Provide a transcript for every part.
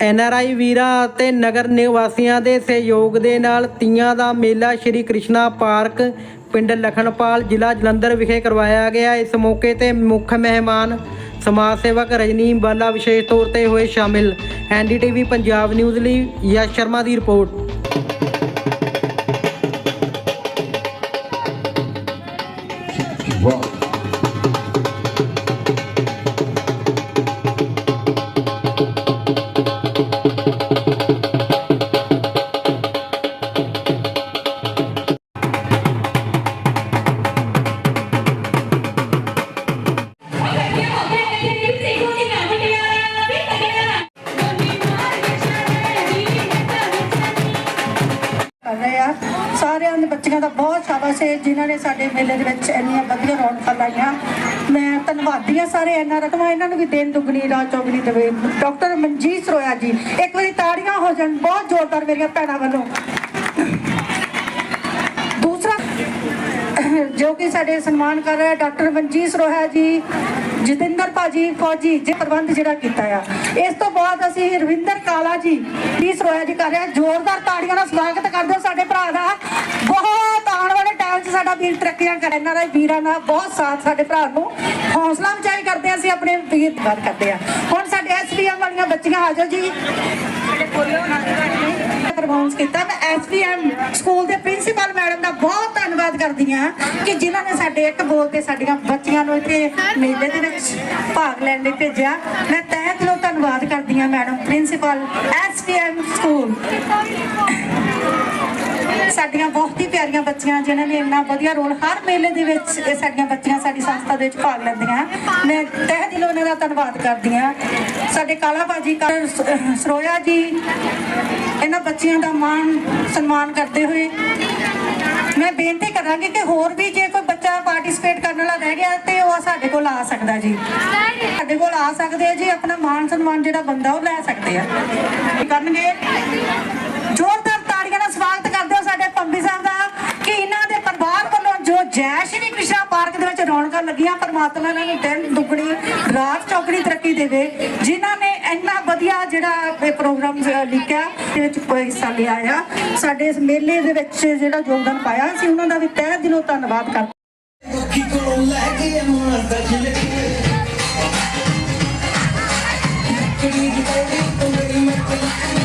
NRI ਵੀਰਾਂ ਅਤੇ ਨਗਰ ਨਿਵਾਸੀਆਂ ਦੇ ਸਹਿਯੋਗ ਦੇ ਨਾਲ ਤੀਆਂ ਦਾ ਮੇਲਾ ਸ਼੍ਰੀ ਕ੍ਰਿਸ਼ਨਾ ਪਾਰਕ, ਪਿੰਡ ਲਖਨਪਾਲ, ਜ਼ਿਲ੍ਹਾ ਜਲੰਧਰ ਵਿਖੇ ਕਰਵਾਇਆ ਗਿਆ। ਇਸ ਮੌਕੇ ਤੇ ਮੁੱਖ ਮਹਿਮਾਨ, ਸਮਾਜ ਸੇਵਕ ਰਜਨੀ ਬਾਲਾ ਵਿਸ਼ੇਸ਼ ਤੌਰ ਤੇ ਹੋਏ ਸ਼ਾਮਿਲ। ਐਨਡੀਟੀਵੀ ਪੰਜਾਬ ਨਿਊਜ਼ ਲਈ ਯਸ਼ ਸ਼ਰਮਾ ਦੀ ਰਿਪੋਰਟ। ਜਿਨ੍ਹਾਂ ਨੇ ਸਾਡੇ ਮੇਲੇ ਦੇ ਵਿੱਚ ਇੰਨੀਆਂ ਵਧੀਆ ਰੌਣਕਾਂ ਲਾਈਆਂ ਮੈਂ ਧੰਨਵਾਦੀ ਆ ਸਾਰੇ ਇਹਨਾਂ ਰਕਮਾਂ ਇਹਨਾਂ ਨੂੰ ਵੀ ਦਿਨ ਦੁਗਣੀ ਰਾਤ ਚੌਗਣੀ ਦੇਵੇ। ਡਾਕਟਰ ਮਨਜੀਤ ਰੋਇਆ ਜੀ, ਇੱਕ ਵਾਰੀ ਤਾੜੀਆਂ ਹੋ ਜਾਣ, ਬਹੁਤ ਜ਼ੋਰਦਾਰ ਮੇਰੀਆਂ ਭੈਣਾਂ ਵੱਲੋਂ। ਦੂਸਰਾ, ਜੋ ਕਿ ਸਾਡੇ ਸਨਮਾਨ ਕਰ ਰਿਹਾ ਡਾਕਟਰ ਮਨਜੀਤ ਸਰੋਇਆ ਜੀ, ਜਤਿੰਦਰ ਭਾਜੀ, ਫੌਜੀ ਜੇ ਪ੍ਰਬੰਧ ਜਿਹੜਾ ਕੀਤਾ ਆ। ਇਸ ਤੋਂ ਬਾਅਦ ਅਸੀਂ ਰਵਿੰਦਰ ਕਾਲਾ ਜੀ ਪਲੀਜ਼ ਰੋਇਆ ਜੀ ਕਰ ਰਿਹਾ ਜ਼ੋਰਦਾਰ ਤਾੜੀਆਂ ਨਾਲ ਸਵਾਗਤ ਕਰਦੇ ਹੋ ਸਾਡੇ ਭਰਾ ਦਾ। ਬਹੁਤ ਆਉਣ ਵਾਲੇ ਟਾਈਮ 'ਚ ਸਾਡਾ ਵੀਰ ਤਰੱਕੀਆਂ ਕਰਨ ਇਹਨਾਂ ਦਾ ਵੀਰਾਂ ਦਾ ਬਹੁਤ ਸਾਥ ਸਾਡੇ ਭਰਾ ਨੂੰ। ਹੌਸਲਾ ਅਫਜ਼ਾਈ ਕਰਦੇ ਹਾਂ ਅਸੀਂ, ਆਪਣੇ ਵੀਰ ਗੱਲ ਕਰਦੇ ਆ ਹੁਣ ਸਾਡੇ ਐਸਪੀਐਮ ਵਾਲੀਆਂ ਬੱਚੀਆਂ ਆ ਜੀ। ਪ੍ਰਬੰਧ ਕੀਤਾ। ਮੈਂ ਐਸਪੀਐਮ ਸਕੂਲ ਦੇ ਪ੍ਰਿੰਸੀਪਲ ਮੈਡਮ ਦਾ ਬਹੁਤ ਧੰਨਵਾਦ ਕਰਦੀ ਹਾਂ ਕਿ ਜਿਨ੍ਹਾਂ ਨੇ ਸਾਡੇ ਇੱਕ ਬੋਲ ਤੇ ਸਾਡੀਆਂ ਬੱਚੀਆਂ ਨੂੰ ਇੱਥੇ ਮੇਲੇ ਦੇ ਵਿੱਚ ਭਾਗ ਲੈਣ ਲਈ ਭੇਜਿਆ। ਮੈਂ ਤਹਿ ਦਿਲੋਂ ਧੰਨਵਾਦ ਕਰਦੀ ਹਾਂ ਮੈਡਮ ਪ੍ਰਿੰਸੀਪਲ ਐਸਪੀਐਮ ਸਕੂਲ ਸਾਡੀਆਂ ਬਹੁਤ ਹੀ ਪਿਆਰੀਆਂ ਬੱਚੀਆਂ ਜਿਨ੍ਹਾਂ ਨੇ ਇੰਨਾ ਵਧੀਆ ਰੋਲ ਹਰ ਮੇਲੇ ਦੇ ਵਿੱਚ ਇਹ ਸਾਡੀਆਂ ਬੱਚੀਆਂ ਸਾਡੀ ਸੰਸਥਾ ਦੇ ਵਿੱਚ ਭਾਗ ਲੈਂਦੀਆਂ। ਮੈਂ ਤਹਿ ਦਿਲੋਂ ਉਹਨਾਂ ਦਾ ਧੰਨਵਾਦ ਕਰਦੀ ਹਾਂ। ਸਾਡੇ ਕਾਲਾ ਭਾਜੀ ਕਾਲਾ ਸਰੋਇਆ ਜੀ, ਇਹਨਾਂ ਬੱਚੀਆਂ ਦਾ ਮਾਣ, ਸਨਮਾਨ ਕਰਦੇ ਹੋਏ ਮੈਂ ਬੇਨਤੀ ਕਰਾਂਗੀ ਕਿ ਹੋਰ ਵੀ ਜੇ ਕੋਈ ਬੱਚਾ ਪਾਰਟਿਸਿਪੇਟ ਕਰਨ ਵਾਲਾ ਰਹਿ ਗਿਆ ਤੇ ਉਹ ਸਾਡੇ ਕੋਲ ਆ ਸਕਦਾ ਜੀ। ਸਾਡੇ ਕੋਲ ਆ ਸਕਦੇ ਆ ਜੀ, ਆਪਣਾ ਮਾਣ, ਸਨਮਾਨ ਜਿਹੜਾ ਬੰਦਾ ਉਹ ਲੈ ਸਕਦੇ ਆ। ਕਰਨਗੇ ਜ਼ੋਰਦਾਰ ਤਾੜੀਆਂ ਨਾਲ ਸਵਾਗਤ ਕਰਦੇ ਦਾ ਕਿ ਇਹਨਾਂ ਦੇ ਪਰਿਵਾਰ ਵੱਲੋਂ ਜੋ ਜੈ ਸ਼੍ਰੀ ਕ੍ਰਿਸ਼ਨਾ ਪਾਰਕ ਦੇ ਵਿੱਚ ਰੌਣਕਾਂ ਲੱਗੀਆਂ, ਪਰਮਾਤਮਾ ਇਹਨਾਂ ਨੂੰ ਦਿਨ ਦੁੱਗਣੀ, ਰਾਤ ਚੌਗਣੀ ਤਰੱਕੀ ਦੇਵੇ, ਜਿਨ੍ਹਾਂ ਨੇ ਇੰਨਾ ਵਧੀਆ ਜਿਹੜਾ ਇਹ ਪ੍ਰੋਗਰਾਮ ਲਿਖਿਆ ਦੇ ਵਿੱਚ ਕੋਈ ਹਿੱਸਾ ਲਿਆ ਆ। ਸਾਡੇ ਇਸ ਮੇਲੇ ਦੇ ਵਿੱਚ ਜਿਹੜਾ ਯੋਗਦਾਨ ਪਾਇਆ ਸੀ, ਉਹਨਾਂ ਦਾ ਵੀ ਤਹਿ ਦਿਲੋਂ ਧੰਨਵਾਦ ਕਰਦੇ ਅੱਖੀ ਕੋਲੋਂ ਲੈ ਕੇ ਮਾਰਦਾ ਜਿਲਕੇ ਕਿਹੜੀ ਕਿਹੜੀ ਤੋਂ ਮੇਰੀ ਮੱਤ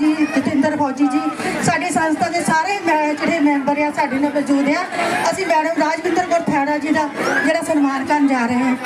ਜੀ, ਜਤਿੰਦਰ ਫੌਜੀ ਜੀ, ਸਾਡੀ ਸੰਸਥਾ ਦੇ ਸਾਰੇ ਮੈਂ- ਜਿਹੜੇ ਮੈਂਬਰ ਆ, ਸਾਡੇ ਨਾਲ ਮੌਜੂਦ ਆ। ਅਸੀਂ ਮੈਡਮ ਰਾਜਵਿੰਦਰ ਕੌਰ ਥੈੜਾ ਜੀ ਦਾ ਜਿਹੜਾ ਸਨਮਾਨ ਕਰਨ ਜਾ ਰਹੇ ਹਾਂ।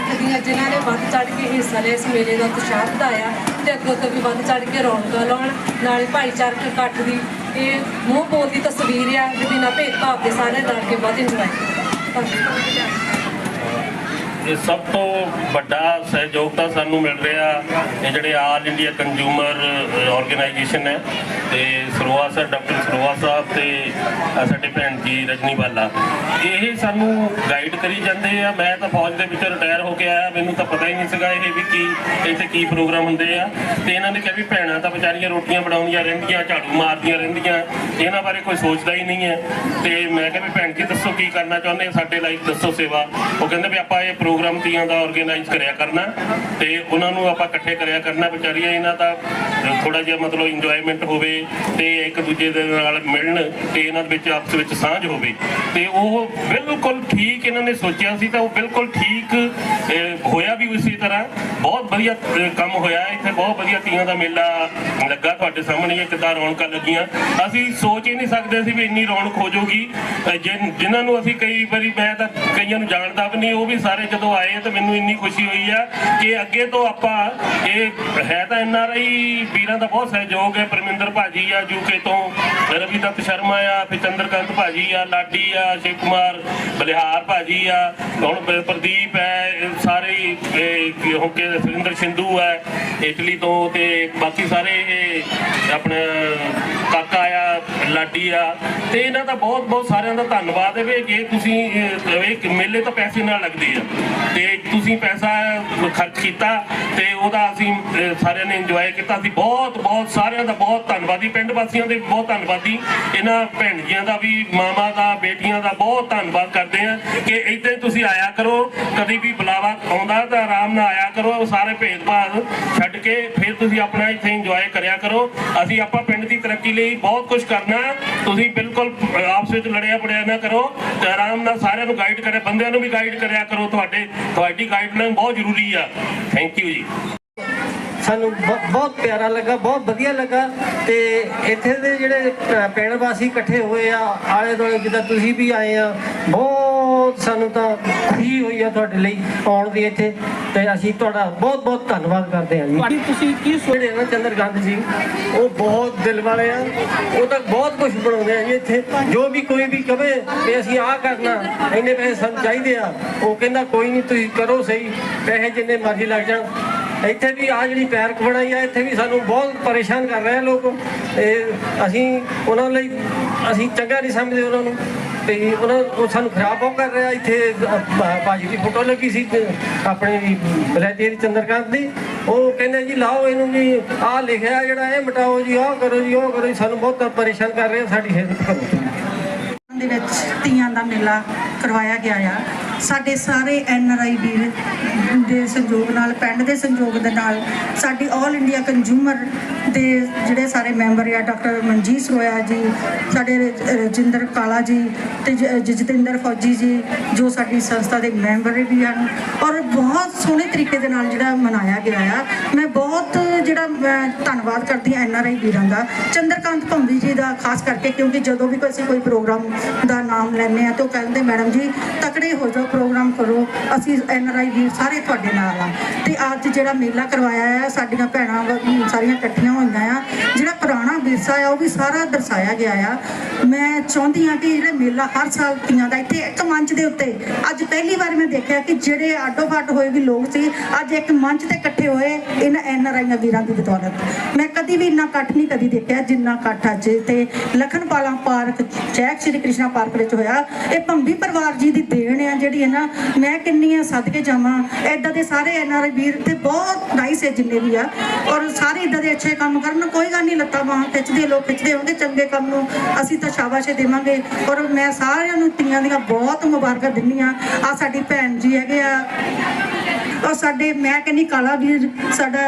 ਤੇ ਦੀਆਂ ਜਿਨ੍ਹਾਂ ਨੇ ਵੱਧ ਚੜ ਕੇ ਹਿੱਸਾ ਲਿਆ ਇਸ ਮੇਲੇ ਦਾ ਉਤਸ਼ਾਹ ਵਧਾਇਆ ਤੇ ਅੱਗੋਂ ਤੋਂ ਵੀ ਵੱਧ ਚੜ ਕੇ ਰੌਣਕਾਂ ਲਾਉਣ, ਨਾਲੇ ਭਾਈਚਾਰਕ ਇਕੱਠ ਦੀ ਇਹ ਮੂੰਹ ਬੋਲ ਦੀ ਤਸਵੀਰ ਆ ਬਿਨਾਂ ਭੇਦਭਾਵ ਦੇ ਸਾਰੇ ਰਲ ਕੇ ਵੱਧ ਇੰਜੋਏ ਧੰਨਵਾਦ। ਇਹ ਸਭ ਤੋਂ ਵੱਡਾ ਸਹਿਯੋਗ ਤਾਂ ਸਾਨੂੰ ਮਿਲ ਰਿਹਾ ਇਹ ਜਿਹੜੇ ਆਲ ਇੰਡੀਆ ਕੰਜ਼ਿਊਮਰ ਆਰਗੇਨਾਈਜੇਸ਼ਨ ਹੈ ਤੇ ਸਰੋਆ ਸਰ, ਡਾਕਟਰ ਸਰੋਆ ਸਾਹਿਬ ਤੇ ਸਾਡੇ ਭੈਣ ਜੀ ਰਜਨੀ ਬਾਲਾ। ਇਹ ਸਾਨੂੰ ਗਾਈਡ ਕਰੀ ਜਾਂਦੇ ਆ। ਮੈਂ ਤਾਂ ਫੌਜ ਦੇ ਵਿੱਚ ਰਿਟਾਇਰ ਹੋ ਕੇ ਆਇਆ। ਮੈਨੂੰ ਤਾਂ ਪਤਾ ਹੀ ਨਹੀਂ ਸੀਗਾ ਇਹ ਵੀ ਕੀ, ਇੱਥੇ ਕੀ ਪ੍ਰੋਗਰਾਮ ਹੁੰਦੇ ਆ। ਤੇ ਇਹਨਾਂ ਨੇ ਕਿਹਾ ਵੀ ਭੈਣਾਂ ਤਾਂ ਵਿਚਾਰੀਆਂ ਰੋਟੀਆਂ ਬਣਾਉਂਦੀਆਂ ਰਹਿੰਦੀਆਂ, ਝਾੜੂ ਮਾਰਦੀਆਂ ਰਹਿੰਦੀਆਂ। ਇਹਨਾਂ ਬਾਰੇ ਕੋਈ ਸੋਚਦਾ ਹੀ ਨਹੀਂ ਹੈ। ਤੇ ਮੈਂ ਕਿਹਾ ਵੀ ਭੈਣ ਜੀ, ਦੱਸੋ ਕੀ ਕਰਨਾ ਚਾਹੁੰਦੇ ਸਾਡੇ ਲਾਈਫ ਦੱਸੋ ਸੇਵਾ। ਉਹ ਕਹਿੰਦੇ ਵੀ ਆਪਾਂ ਇਹ ਪ੍ਰੋਗਰਾਮ ਤੀਆਂ ਦਾ ਆਰਗੇਨਾਈਜ਼ ਕਰਿਆ ਕਰਨਾ ਤੇ ਉਹਨਾਂ ਨੂੰ ਆਪਾਂ ਇਕੱਠੇ ਕਰਿਆ ਕਰਨਾ। ਵਿਚਾਰੀਆਂ ਇਹਨਾਂ ਦਾ ਥੋੜਾ ਜਿਹਾ ਮਤਲਬ ਇੰਜੋਇਮੈਂਟ ਹੋਵੇ ਤੇ ਇੱਕ ਦੂਜੇ ਦੇ ਨਾਲ ਮਿਲਣ ਤੇ ਇਹਨਾਂ ਦੇ ਵਿੱਚ ਆਪਸ ਵਿੱਚ ਸਾਂਝ ਹੋਵੇ। ਤੇ ਉਹ ਬਿਲਕੁਲ ਠੀਕ ਇਹਨਾਂ ਨੇ ਸੋਚਿਆ ਸੀ ਤਾਂ ਉਹ ਬਿਲਕੁਲ ਠੀਕ ਹੋਇਆ ਵੀ ਉਸੇ ਤਰ੍ਹਾਂ। ਬਹੁਤ ਵਧੀਆ ਕੰਮ ਹੋਇਆ ਇੱਥੇ, ਬਹੁਤ ਵਧੀਆ ਤੀਆਂ ਦਾ ਮੇਲਾ ਲੱਗਾ ਤੁਹਾਡੇ ਸਾਹਮਣੇ ਇਹ ਕਿੱਦਾਂ ਰੌਣਕਾਂ ਲੱਗੀਆਂ। ਅਸੀਂ ਸੋਚ ਹੀ ਨਹੀਂ ਸਕਦੇ ਸੀ ਵੀ ਇੰਨੀ ਰੌਣਕ ਹੋ ਜਾਊਗੀ। ਜਿਨ੍ਹਾਂ ਨੂੰ ਅਸੀਂ ਕਈ ਵਾਰੀ ਮੈਂ ਤਾਂ ਕਈਆਂ ਨੂੰ ਜਾਣਦਾ ਵੀ ਨਹੀਂ, ਉਹ ਵੀ ਸਾਰੇ ਜਦੋਂ ਆਏ ਤਾਂ ਮੈਨੂੰ ਇੰਨੀ ਖੁਸ਼ੀ ਹੋਈ ਆ ਕਿ ਅੱਗੇ ਤੋਂ ਆਪਾਂ ਇਹ ਹੈ ਤਾਂ ਐਨ ਆਰ ਆਈ ਵੀਰਾਂ ਦਾ ਬਹੁਤ ਸਹਿਯੋਗ ਹੈ ਪਰਮਿੰਦਰ ਭਾਜੀ ਆ ਯੂਕੇ ਤੋਂ ਰਵੀ ਦੱਤ ਸ਼ਰਮਾ ਆ ਫਿਰ ਚੰਦਰਕਾਂਤ ਭਾਜੀ ਆ ਲਾਡੀ ਆ ਸ਼ਿਵ ਕੁਮਾਰ ਬਲਿਹਾਰ ਭਾਜੀ ਆ ਹੁਣ ਪ੍ਰਦੀਪ ਹੈ ਸਾਰੇ ਹੀ, ਹੋ ਕੇ ਸੁਰਿੰਦਰ ਸਿੰਧੂ ਹੈ ਇਟਲੀ ਤੋਂ ਤੇ ਬਾਕੀ ਸਾਰੇ ਇਹ ਆਪਣਾ ਕਾਕਾ ਆ ਲਾਡੀ ਆ। ਤੇ ਇਹਨਾਂ ਦਾ ਬਹੁਤ ਬਹੁਤ ਸਾਰਿਆਂ ਦਾ ਧੰਨਵਾਦ ਹੈ ਵੀ ਜੇ ਤੁਸੀਂ ਇਹ ਮੇਲੇ ਤਾਂ ਪੈਸੇ ਨਾਲ ਲੱਗਦੇ ਆ। ਤੇ ਤੁਸੀਂ ਪੈਸਾ ਖਰਚ ਕੀਤਾ ਤੇ ਉਹਦਾ ਅਸੀਂ ਸਾਰਿਆਂ ਨੇ ਇੰਜੋਏ ਕੀਤਾ। ਅਸੀਂ ਬਹੁਤ ਬਹੁਤ ਸਾਰਿਆਂ ਦਾ ਬਹੁਤ ਧੰਨਵਾਦੀ, ਪਿੰਡ ਵਾਸੀਆਂ ਦੇ ਵੀ ਬਹੁਤ ਧੰਨਵਾਦੀ। ਇਹਨਾਂ ਭੈਣ ਜੀਆਂ ਦਾ ਵੀ ਮਾਮਾ ਦਾ, ਬੇਟੀਆਂ ਦਾ ਬਹੁਤ ਧੰਨਵਾਦ ਕਰਦੇ ਆ ਕਿ ਇੱਥੇ ਤੁਸੀਂ ਆਇਆ ਕਰੋ। ਕਦੀ ਵੀ ਬੁਲਾਵਾ ਆਉਂਦਾ ਤਾਂ ਆਰਾਮ ਨਾਲ ਆਇਆ ਕਰੋ। ਉਹ ਸਾਰੇ ਭੇਦਭਾਵ ਛੱਡ ਕੇ ਫਿਰ ਤੁਸੀਂ ਆਪਣਾ ਇੱਥੇ ਇੰਜੋਏ ਕਰਿਆ ਕਰੋ। ਅਸੀਂ ਆਪਾਂ ਪਿੰਡ ਦੀ ਤਰੱਕੀ ਤਰੱਕੀ ਲਈ ਬਹੁਤ ਕੁਝ ਕਰਨਾ ਹੈ ਤੁਸੀਂ ਬਿਲਕੁਲ ਆਪਸ ਵਿੱਚ ਲੜਿਆ ਪੜਿਆ ਨਾ ਕਰੋ ਤੇ ਆਰਾਮ ਨਾਲ ਸਾਰਿਆਂ ਨੂੰ ਗਾਈਡ ਕਰੇ ਬੰਦਿਆਂ ਨੂੰ ਵੀ ਗਾਈਡ ਕਰਿਆ ਕਰੋ ਤੁਹਾਡੇ, ਤੁਹਾਡੀ ਗਾਈਡਲਾਈਨ ਬਹੁਤ ਜ਼ਰੂਰੀ ਆ। ਥੈਂਕ ਯੂ ਜੀ। ਸਾਨੂੰ ਬ- ਬਹੁਤ ਪਿਆਰਾ ਲੱਗਾ, ਬਹੁਤ ਵਧੀਆ ਲੱਗਾ ਤੇ ਇੱਥੇ ਦੇ ਜਿਹੜੇ ਪਿੰਡ ਵਾਸੀ ਇਕੱਠੇ ਹੋਏ ਆ ਆਲੇ ਦੁਆਲੇ ਜਿੱਦਾਂ ਤੁਸੀਂ ਵੀ ਆਏ ਆ, ਬਹੁਤ ਸਾਨੂੰ ਤਾਂ ਖੁਸ਼ੀ ਹੋਈ ਆ ਤੁਹਾਡੇ ਲਈ ਆਉਣ ਦੀ ਇੱਥੇ ਤੇ ਅਸੀਂ ਤੁਹਾਡਾ ਬਹੁਤ ਬਹੁਤ ਧੰਨਵਾਦ ਕਰਦੇ ਹਾਂ ਜੀ। ਤੁਸੀਂ ਕੀ ਜਿਹੜੇ ਨਾ ਚੰਦਰਕਾਂਤ ਜੀ ਉਹ ਬਹੁਤ ਦਿਲ ਵਾਲੇ ਆ ਉਹ ਤਾਂ ਬਹੁਤ ਕੁਝ ਬਣਾਉਂਦੇ ਆ ਜੀ ਇੱਥੇ। ਜੋ ਵੀ ਕੋਈ ਵੀ ਕਵੇ ਕਿ ਅਸੀਂ ਆਹ ਕਰਨਾ ਇੰਨੇ ਪੈਸੇ ਸਾਨੂੰ ਚਾਹੀਦੇ ਆ ਉਹ ਕਹਿੰਦਾ ਕੋਈ ਨਹੀਂ ਤੁਸੀਂ ਕਰੋ ਸਹੀ ਪੈਸੇ ਜਿੰਨੇ ਮਰਜ਼ੀ ਲੱਗ ਜਾਣ। ਇੱਥੇ ਵੀ ਆ ਜਿਹੜੀ ਪਾਰਕ ਬਣਾਈ ਆ ਇੱਥੇ ਵੀ ਸਾਨੂੰ ਬਹੁਤ ਪਰੇਸ਼ਾਨ ਕਰ ਰਹੇ ਆ ਲੋਕ। ਤੇ ਅਸੀਂ ਉਹਨਾਂ ਲਈ ਅਸੀਂ ਚੰਗਾ ਨਹੀਂ ਸਮਝਦੇ ਉਹਨਾਂ ਨੂੰ। ਤੇ ਉਹਨਾਂ ਸਾਨੂੰ ਖਰਾਬ ਬਹੁਤ ਕਰ ਰਿਹਾ? ਇੱਥੇ ਭਾਜੀ ਦੀ ਫੋਟੋ ਲੱਗੀ ਸੀ ਤੇ ਆਪਣੇ ਬਲੈਤੀ ਦੀ ਚੰਦਰਕਾਂਤ ਦੀ। ਉਹ ਕਹਿੰਦੇ ਜੀ, ਲਾਓ ਇਹਨੂੰ ਵੀ ਆਹ ਲਿਖਿਆ ਜਿਹੜਾ ਇਹ ਮਿਟਾਓ ਜੀ, ਆਹ ਕਰੋ ਜੀ, ਉਹ ਕਰੋ ਜੀ। ਸਾਨੂੰ ਬਹੁਤ ਪਰੇਸ਼ਾਨ ਕਰ ਰਿਹਾ ਸਾਡੀ ਹੈਲਪ ਕਰੋ ਦੇ ਵਿੱਚ ਤੀਆਂ ਦਾ ਮੇਲਾ ਕਰਵਾਇਆ ਗਿਆ ਆ। ਸਾਡੇ ਸਾਰੇ ਐਨ ਆਰ ਆਈ ਵੀਰ ਦੇ ਸੰਯੋਗ ਨਾਲ, ਪਿੰਡ ਦੇ ਸੰਯੋਗ ਦੇ ਨਾਲ, ਸਾਡੀ 올 ਇੰਡੀਆ ਕੰਜ਼ਿਊਮਰ ਦੇ ਜਿਹੜੇ ਸਾਰੇ ਮੈਂਬਰ ਆ, ਡਾਕਟਰ ਮਨਜੀਤ ਸਰੋਇਆ ਜੀ, ਸਾਡੇ ਰਜ- ਰਜਿੰਦਰ ਕਾਲਾ ਜੀ ਤੇ ਜ- ਫੌਜੀ ਜੀ, ਜੋ ਸਾਡੀ ਸੰਸਥਾ ਦੇ ਮੈਂਬਰ ਵੀ ਹਨ ਔਰ ਬਹੁਤ ਸੋਹਣੇ ਤਰੀਕੇ ਦੇ ਨਾਲ ਜਿਹੜਾ ਮਨਾਇਆ ਗਿਆ ਆ। ਮੈਂ ਬਹੁਤ ਜਿਹੜਾ ਮੈਂ ਧੰਨਵਾਦ ਕਰਦੀ ਹਾਂ ਐਨ ਆਰ ਆਈ ਵੀਰਾਂ ਦਾ, ਚੰਦਰਕਾਂਤ ਭੰਬੀ ਜੀ ਦਾ, ਖਾਸ ਕਰਕੇ ਕਿਉਂਕਿ ਜਦੋਂ ਵੀ ਕੋਈ ਅਸੀਂ ਕੋਈ ਪ੍ਰੋਗਰਾਮ ਦਾ ਨਾਮ ਲੈਂਦੇ ਆ ਤਾਂ ਉਹ ਕਹਿੰਦੇ, ਮੈਡਮ ਜੀ, ਤਕੜੇ ਹੋ ਜਾਓ ਪ੍ਰੋਗਰਾਮ ਕਰੋ, ਅਸੀਂ ਐਨ ਆਰ ਆਈ ਵੀਰ ਸਾਰੇ ਤੁਹਾਡੇ ਨਾਲ ਆ। ਤੇ ਅੱਜ ਜਿਹੜਾ ਮੇਲਾ ਕਰਵਾਇਆ ਆ, ਸਾਡੀਆਂ ਭੈਣਾਂ ਵ- ਸਾਰੀਆਂ ਇਕੱਠੀਆਂ ਹੋਈਆਂ ਆ, ਜਿਹੜਾ ਪੁਰਾਣਾ ਵਿਰਸਾ ਆ, ਉਹ ਵੀ ਸਾਰਾ ਦਰਸਾਇਆ ਗਿਆ ਆ। ਮੈਂ ਚਾਹੁੰਦੀ ਆ ਕਿ ਜਿਹੜਾ ਮੇਲਾ ਹਰ ਸਾਲ ਤੀਆਂ ਦਾ, ਇੱਥੇ ਇੱਕ ਮੰਚ ਦੇ ਉੱਤੇ, ਅੱਜ ਪਹਿਲੀ ਵਾਰ ਮੈਂ ਦੇਖਿਆ ਕਿ ਜਿਹੜੇ ਆਡੋ ਫਾਟ ਹੋਏ ਵੀ ਲੋਕ ਸੀ, ਅੱਜ ਇੱਕ ਮੰਚ ਤੇ ਇਕੱਠੇ ਹੋਏ ਇਹਨਾਂ ਐਨ ਆਰ ਆਈਆਂ ਵੀਰਾਂ ਦੀ ਬਦੌਲਤ। ਮੈਂ ਕਦੀ ਵੀ ਇੰਨਾ ਇਕੱਠ ਨਹੀਂ ਕਦੀ ਦੇਖਿਆ, ਜਿੰਨਾ ਇਕੱਠ ਅੱਜ ਤੇ ਲਖਨਪਾਲਾ ਪਾਰਕ ਚੈਕ ਸ਼੍ਰੀ ਕ੍ਰਿਸ਼ਨਾ ਪਾਰਕ ਵਿੱਚ ਹੋਇਆ। ਇਹ ਭੰਬੀ ਪਰਿਵਾਰ ਜੀ ਦੀ ਦੇਣ ਆ, ਜਿਹੜੀ ਹੈ ਨਾ, ਮੈਂ ਕਿੰਨੀ ਆ ਸਦਕੇ ਜਾਵਾਂ ਐਦਾਂ ਦੇ ਸਾਰੇ ਐਨ ਆਰ ਆਈ ਵੀਰ ਤੇ ਬਹੁਤ ਨਾਈਸ ਹੈ ਜਿੰਨੇ ਵੀ ਆ। ਔਰ ਸਾਰੇ ਇਦਾਂ ਦੇ ਅੱਛੇ ਕੰਮ ਕਰਨ, ਕੋਈ ਗੱਲ ਨਹੀਂ, ਲੱਤਾਂ ਬਾਹਾਂ ਖਿੱਚਦੇ ਲੋਕ ਖਿੱਚਦੇ ਹੋਣਗੇ ਚੰਗੇ ਕੰਮ ਨੂੰ, ਅਸੀਂ ਤਾਂ ਸ਼ਾਬਾਸ਼ ਦੇਵਾਂਗੇ। ਔਰ ਮੈਂ ਸਾਰਿਆਂ ਨੂੰ ਤੀਆਂ ਦੀਆਂ ਬਹੁਤ ਮੁਬਾਰਕਾਂ ਦਿੰਦੀ ਆ ਆ ਸਾਡੀ ਭੈਣ ਜੀ ਹੈਗੇ ਆ ਔਰ ਸਾਡੇ, ਮੈਂ ਕਹਿੰਦੀ ਕਾਲਾ ਵੀਰ, ਸਾਡਾ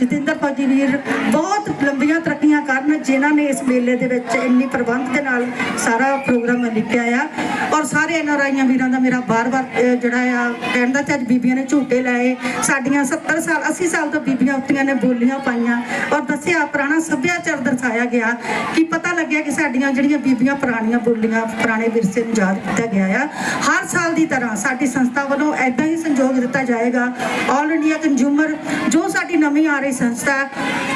ਜਤਿੰਦਰ ਫੌਜੀ ਵੀਰ, ਬਹੁਤ ਲੰਬੀਆਂ ਤਰੱਕੀਆਂ ਕਰਨ ਜਿਨ੍ਹਾਂ ਨੇ ਇਸ ਮੇਲੇ ਦੇ ਵਿੱਚ ਇੰਨੀ ਪ੍ਰਬੰਧ ਦੇ ਨਾਲ ਸਾਰਾ ਪ੍ਰੋਗਰਾਮ ਲਿਖਿਆ ਆ। ਔਰ ਸਾਰੇ ਐਨਆਰਆਈਆਂ ਵੀਰਾਂ ਦਾ ਮੇਰਾ ਬਾਰ-ਬਾਰ ਜਿਹੜਾ ਆ, ਕਹਿਣ ਦਾ ਤੇ ਅੱਜ ਬੀਬੀਆਂ ਨੇ ਝੂਟੇ ਲਾਏ। ਸਾਡੀਆਂ 70 ਸਾਲ 80 ਸਾਲ ਤੋਂ ਬੀਬੀਆਂ ਉੱਤੀਆਂ ਨੇ ਬੋਲੀਆਂ ਪਾਈਆਂ। ਔਰ ਦੱਸਿਆ ਪੁਰਾਣਾ ਸੱਭਿਆਚਾਰ ਦਰਸਾਇਆ ਗਿਆ ਕਿ ਪਤਾ ਲੱਗਿਆ ਕਿ ਸਾਡੀਆਂ ਜਿਹੜੀਆਂ ਬੀਬੀਆਂ ਪੁਰਾਣੀਆਂ ਬੋਲੀਆਂ, ਪੁਰਾਣੇ ਵਿਰਸੇ ਨੂੰ ਯਾਦ ਕੀਤਾ ਗਿਆ ਆ। ਹਰ ਸਾਲ ਦੀ ਤਰ੍ਹਾਂ ਸਾਡੀ ਸੰਸਥਾ ਵੱਲੋਂ ਐਦਾਂ ਹੀ ਸੰਯੋਗ ਦਿੱਤਾ ਜਾਏਗਾ। ਆਲ ਇੰਡੀਆ ਕੰਜ਼ਿਊਮਰ ਜੋ ਸਾਡੀ ਨਵੀਂ ਆ ਰਹੀ ਸੰਸਥਾ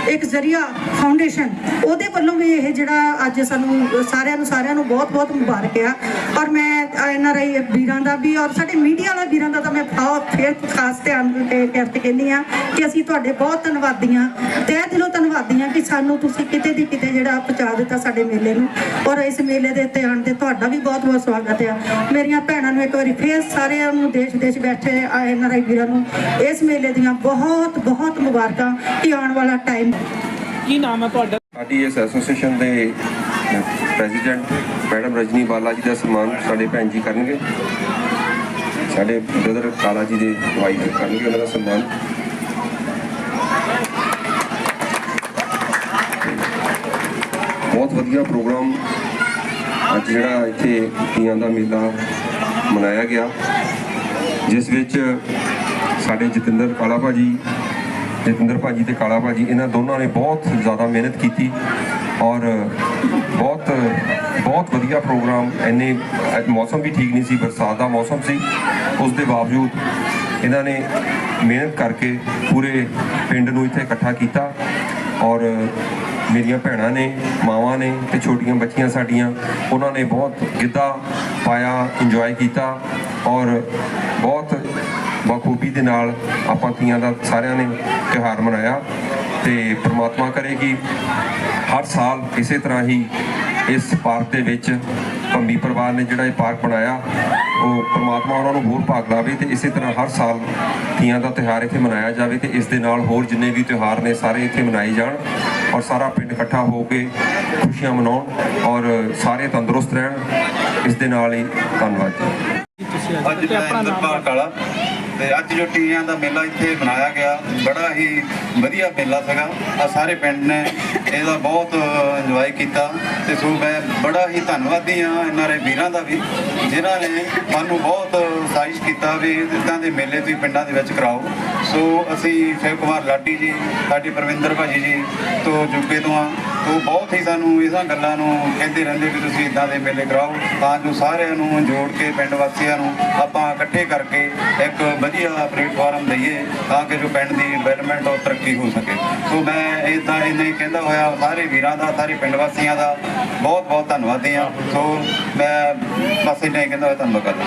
ਇੱਕ ਜ਼ਰੀਆ ਫਾਊਂਡੇਸ਼ਨ ਉਹਦੇ ਵੱਲੋਂ ਵੀ ਇਹ ਜਿਹੜਾ ਅੱਜ ਸਾਨੂੰ ਸਾਰਿਆਂ ਨੂੰ ਸਾਰਿਆਂ ਨੂੰ ਬਹੁਤ ਬਹੁਤ ਮੁਬਾਰਕ ਆ। ਔਰ ਮੈਂ ਐਨ ਆਰ ਆਈ ਵੀਰਾਂ ਦਾ ਵੀ ਔਰ ਸਾਡੇ ਮੀਡੀਆ ਵਾਲੇ ਵੀਰਾਂ ਦਾ ਤਾਂ ਮੈਂ ਬਹੁਤ ਫੇਰ ਖਾਸ ਧਿਆਨ ਕਰਕੇ ਕਹਿੰਦੀ ਆ ਕਿ ਅਸੀਂ ਤੁਹਾਡੇ ਬਹੁਤ ਧੰਨਵਾਦੀ ਆ ਤਹਿ ਦਿਲੋਂ ਧੰਨਵਾਦੀ ਆ ਕਿ ਸਾਨੂੰ ਤੁਸੀਂ ਕਿਤੇ ਦੀ ਕਿਤੇ ਜਿਹੜਾ ਪਹੁੰਚਾ ਦਿੱਤਾ ਸਾਡੇ ਮੇਲੇ ਨੂੰ ਔਰ ਇਸ ਮੇਲੇ ਦੇ ਉੱਤੇ ਆਉਣ ਤੇ ਤੁਹਾਡਾ ਵੀ ਬਹੁਤ ਬਹੁਤ ਸਵਾਗਤ ਆ। ਮੇਰੀਆਂ ਭੈਣਾਂ ਨੂੰ ਇੱਕ ਵਾਰੀ ਫੇਰ ਸਾਰਿਆਂ ਨੂੰ ਦੇਸ਼ ਵਿਦੇਸ਼ ਬੈਠੇ ਐਨ ਆਰ ਆਈ ਵੀਰਾਂ ਨੂੰ ਇਸ ਮੇਲੇ ਦੀਆਂ ਬਹੁਤ ਬਹੁਤ ਮੁਬਾਰਕਾਂ ਕਿ ਆਉਣ ਵਾਲਾ ਟਾਈਮ ਕੀ ਨਾਮ ਹੈ ਤੁਹਾਡਾ? ਸਾਡੀ ਇਸ ਐਸੋਸੀਏਸ਼ਨ ਦੇ ਪ੍ਰੈਜ਼ੀਡੈਂਟ ਮੈਡਮ ਰਜਨੀ ਬਾਲਾ ਜੀ ਦਾ ਸਨਮਾਨ ਸਾਡੇ ਭੈਣ ਜੀ ਕਰਨਗੇ। ਸਾਡੇ ਬ੍ਰਦਰ ਕਾਲਾ ਜੀ ਦੇ ਵਾਈਫ ਕਰਨਗੇ ਉਹਨਾਂ ਦਾ ਸਨਮਾਨ। ਬਹੁਤ ਵਧੀਆ ਪ੍ਰੋਗਰਾਮ ਅੱਜ ਜਿਹੜਾ ਇੱਥੇ ਤੀਆਂ ਦਾ ਮੇਲਾ ਮਨਾਇਆ ਗਿਆ, ਜਿਸ ਵਿੱਚ ਸਾਡੇ ਜਤਿੰਦਰ ਕਾਲਾ ਭਾਜੀ ਜਤਿੰਦਰ ਭਾਜੀ ਤੇ ਕਾਲਾ ਭਾਜੀ, ਇਹਨਾਂ ਦੋਨਾਂ ਨੇ ਬਹੁਤ ਜ਼ਿਆਦਾ ਮਿਹਨਤ ਕੀਤੀ ਔਰ ਬਹੁਤ ਬਹੁਤ ਵਧੀਆ ਪ੍ਰੋਗਰਾਮ, ਇੰਨੇ ਮੌਸਮ ਵੀ ਠੀਕ ਨਹੀਂ ਸੀ, ਬਰਸਾਤ ਦਾ ਮੌਸਮ ਸੀ, ਉਸ ਦੇ ਬਾਵਜੂਦ ਇਹਨਾਂ ਨੇ ਮਿਹਨਤ ਕਰਕੇ ਪੂਰੇ ਪਿੰਡ ਨੂੰ ਇੱਥੇ ਇਕੱਠਾ ਕੀਤਾ ਔਰ ਮੇਰੀਆਂ ਭੈਣਾਂ ਨੇ, ਮਾਵਾਂ ਨੇ ਤੇ ਛੋਟੀਆਂ ਬੱਚੀਆਂ ਸਾਡੀਆਂ, ਉਹਨਾਂ ਨੇ ਬਹੁਤ ਗਿੱਧਾ ਪਾਇਆ ਇੰਜੋਏ ਕੀਤਾ ਔਰ ਬਹੁਤ ਬਖੂਬੀ ਦੇ ਨਾਲ ਆਪਾਂ ਤੀਆਂ ਦਾ ਸਾਰਿਆਂ ਨੇ ਤਿਉਹਾਰ ਮਨਾਇਆ ਤੇ ਪ੍ਰਮਾਤਮਾ ਕਰੇ ਕਿ ਹਰ ਸਾਲ ਇਸੇ ਤਰ੍ਹਾਂ ਹੀ ਇਸ ਪਾਰਕ ਦੇ ਵਿੱਚ ਪੰਬੀ ਪਰਿਵਾਰ ਨੇ ਜਿਹੜਾ ਇਹ ਪਾਰਕ ਬਣਾਇਆ, ਉਹ ਪ੍ਰਮਾਤਮਾ ਉਹਨਾਂ ਨੂੰ ਹੋਰ ਭਾਗ ਲਾਵੇ ਤੇ ਇਸੇ ਤਰ੍ਹਾਂ ਹਰ ਸਾਲ ਤੀਆਂ ਦਾ ਤਿਉਹਾਰ ਇੱਥੇ ਮਨਾਇਆ ਜਾਵੇ ਤੇ ਇਸ ਦੇ ਨਾਲ ਹੋਰ ਜਿੰਨੇ ਵੀ ਤਿਉਹਾਰ ਨੇ ਸਾਰੇ ਇੱਥੇ ਮਨਾਏ ਜਾਣ ਔਰ ਸਾਰਾ ਪਿੰਡ ਇਕੱਠਾ ਹੋ ਕੇ ਖੁਸ਼ੀਆਂ ਮਨਾਉਣ ਔਰ ਸਾਰੇ ਤੰਦਰੁਸਤ ਰਹਿਣ। ਇਸ ਦੇ ਨਾਲ ਹੀ ਧੰਨਵਾਦ ਜੀ। ਅੱਜ ਮੈਂ ਇੰਦਰਪਾਲ ਕਾਲਾ ਤੇ ਅੱਜ ਜੋ ਟੀਆਂ ਦਾ ਮੇਲਾ ਇੱਥੇ ਮਨਾਇਆ ਗਿਆ, ਬੜਾ ਹੀ ਵਧੀਆ ਮੇਲਾ ਸੀਗਾ। ਆ ਸਾਰੇ ਪਿੰਡ ਨੇ ਇਹਦਾ ਬਹੁਤ ਇੰਜੋਏ ਕੀਤਾ ਤੇ ਸੋ ਮੈਂ ਬੜਾ ਹੀ ਧੰਨਵਾਦੀ ਆ ਇਹਨਾਂ ਦੇ ਵੀਰਾਂ ਦਾ ਵੀ, ਜਿਨ੍ਹਾਂ ਨੇ ਸਾਨੂੰ ਬਹੁਤ ਸਾਇਸ਼ ਕੀਤਾ ਵੀ ਇਦਾਂ ਦੇ ਮੇਲੇ ਤੁਸੀਂ ਪਿੰਡਾਂ ਦੇ ਵਿੱਚ ਕਰਾਓ। ਸੋ ਅਸੀਂ ਸ਼ਿਵ ਕੁਮਾਰ ਲਾਡੀ ਜੀ ਸਾਡੇ ਪ੍ਰਵਿੰਦਰ ਭਾਜੀ ਜੀ ਤੋਂ ਜੁਗੇ ਤੋਂ ਆ ਉਹ ਬਹੁਤ ਹੀ ਸਾਨੂੰ ਇਹਨਾਂ ਗੱਲਾਂ ਨੂੰ ਕਹਿੰਦੇ ਰਹਿੰਦੇ ਕਿ ਤੁਸੀਂ ਇਦਾਂ ਦੇ ਮੇਲੇ ਕਰਾਓ, ਤਾਂ ਜੋ ਸਾਰਿਆਂ ਨੂੰ ਜੋੜ ਕੇ ਪਿੰਡ ਵਾਸੀਆਂ ਨੂੰ ਆਪਾਂ ਇਕੱਠੇ ਕਰਕੇ ਇੱਕ ਵਧੀਆ ਪਲੇਟਫਾਰਮ ਦਈਏ, ਤਾਂ ਕਿ ਜੋ ਪਿੰਡ ਦੀ ਡਿਵੈਲਪਮੈਂਟ ਔਰ ਤਰੱਕੀ ਹੋ ਸਕੇ। ਸੋ ਮੈਂ ਇਦਾਂ ਇੰਨਾ ਹੀ ਕਹਿੰਦਾ ਹੋਇਆ, ਸਾਰੇ ਵੀਰਾਂ ਦਾ, ਸਾਰੇ ਪਿੰਡ ਵਾਸੀਆਂ ਦਾ ਬਹੁਤ ਬਹੁਤ ਧੰਨਵਾਦੀ ਹਾਂ। ਸੋ ਮੈਂ ਬਸ ਇੰਨਾ ਹੀ ਕਹਿੰਦਾ ਹੋਇਆ, ਧੰਨਵਾਦ ਕਰਦਾ